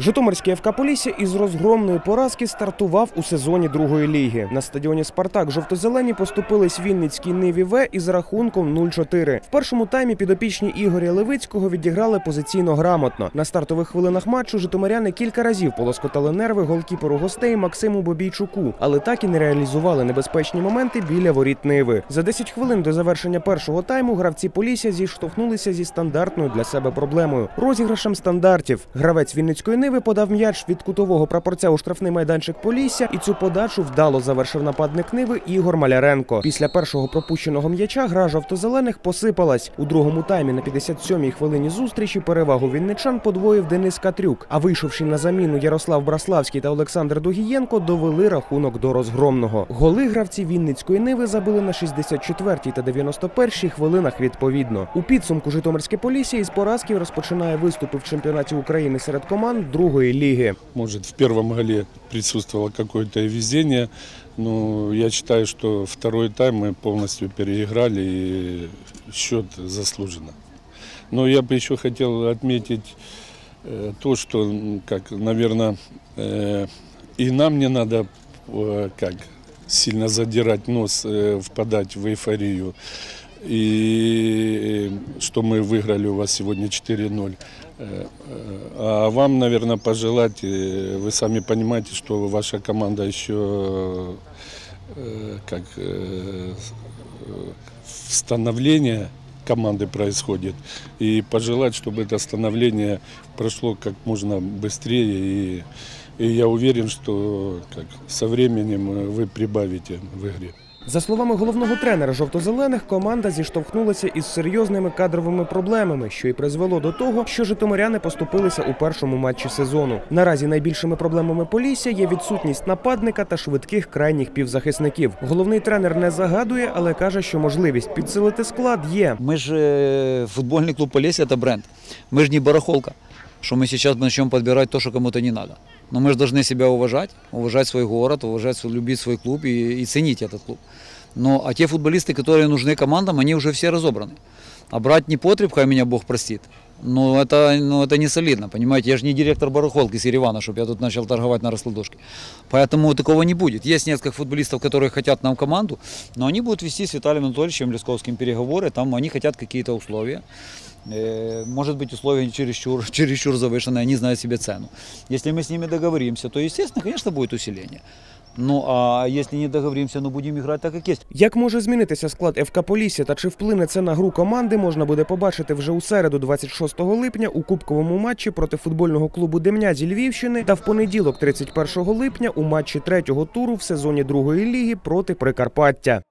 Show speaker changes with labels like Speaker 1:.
Speaker 1: Житомирський ФК Полісся із розгромної поразки стартував у сезоні другої ліги. На стадіоні Спартак жовто-зелені поступились Вінницькій Ниві В із рахунком 0-4. В першому таймі підопічні Ігоря Левицького відіграли позиційно грамотно. На стартових хвилинах матчу житомиряни кілька разів полоскотали нерви голкіперу гостей Максиму Бобійчуку, але так і не реалізували небезпечні моменти біля воріт Ниви. За 10 хвилин до завершення першого тайму гравці Полісся зіштовхнулися зі стандартною для себе проблемою розіграшем стандартів. Гравець Вінницької Ниви подав м'яч від кутового прапорця у штрафний майданчик Полісся, і цю подачу вдало завершив нападник Ниви Ігор Маляренко. Після першого пропущеного м'яча гра жовто-зелених посипалась. У другому таймі на 57-й хвилині зустрічі перевагу вінничан подвоїв Денис Катрюк. А вийшовши на заміну Ярослав Браславський та Олександр Дугієнко, довели рахунок до розгромного. Голи гравці Вінницької Ниви забили на 64-й та 91-й хвилинах відповідно. У підсумку Житомирське Полісся із поразки розпочинає виступи в чемпіонаті України серед команд другої ліги.
Speaker 2: Может, в первом голе присутствовало какое-то везение, но я считаю, что второй тайм мы полностью переиграли и счет заслуженно. Но я бы еще хотел отметить э, то, что, как, наверное, и нам не надо э, как сильно задирать нос, э, впадать в эйфорию. И э, что мы выиграли у вас сегодня 4-0. Э, э, А вам, наверное, пожелать, вы сами понимаете, что ваша команда еще как становление команды происходит. И пожелать, чтобы это становление прошло как можно быстрее. И, и я уверен, что как, со временем вы прибавите в игре.
Speaker 1: За словами головного тренера жовто-зелених, команда зіштовхнулася із серйозними кадровими проблемами, що й призвело до того, що житомиряни поступилися у першому матчі сезону. Наразі найбільшими проблемами Полісся є відсутність нападника та швидких крайніх півзахисників. Головний тренер не загадує, але каже, що можливість підсилити склад є.
Speaker 3: Мы же э, футбольный клуб Полесье это бренд. Мы же не барахолка, что мы сейчас начнем подбирать то, что кому-то не надо. Но мы же должны себя уважать, уважать свой город, уважать, свой- любить свой клуб и, и ценить этот клуб. Но а те футболисты, которые нужны командам, они уже все разобраны. А брать не потреб, хай меня Бог простит. Ну это, ну, это не солидно, понимаете? Я же не директор барахолки с Еревана, чтобы я тут начал торговать на раскладушке. Поэтому такого не будет. Есть несколько футболистов, которые хотят нам команду, но они будут вести с Виталием Анатольевичем Лесковским переговоры. Там они хотят какие-то условия. Э, Может быть, условия чересчур, чересчур завышенные, они знают себе цену. Если мы с ними договоримся, то, естественно, конечно, будет усиление. Ну, а якщо не договоримся, ну, будемо грати так, як є.
Speaker 1: Як може змінитися склад ФК Полісся та чи вплине це на гру команди, можна буде побачити вже у середу, 26 липня, у кубковому матчі проти футбольного клубу Демня зі Львівщини та в понеділок, 31 липня, у матчі третього туру в сезоні другої ліги проти Прикарпаття.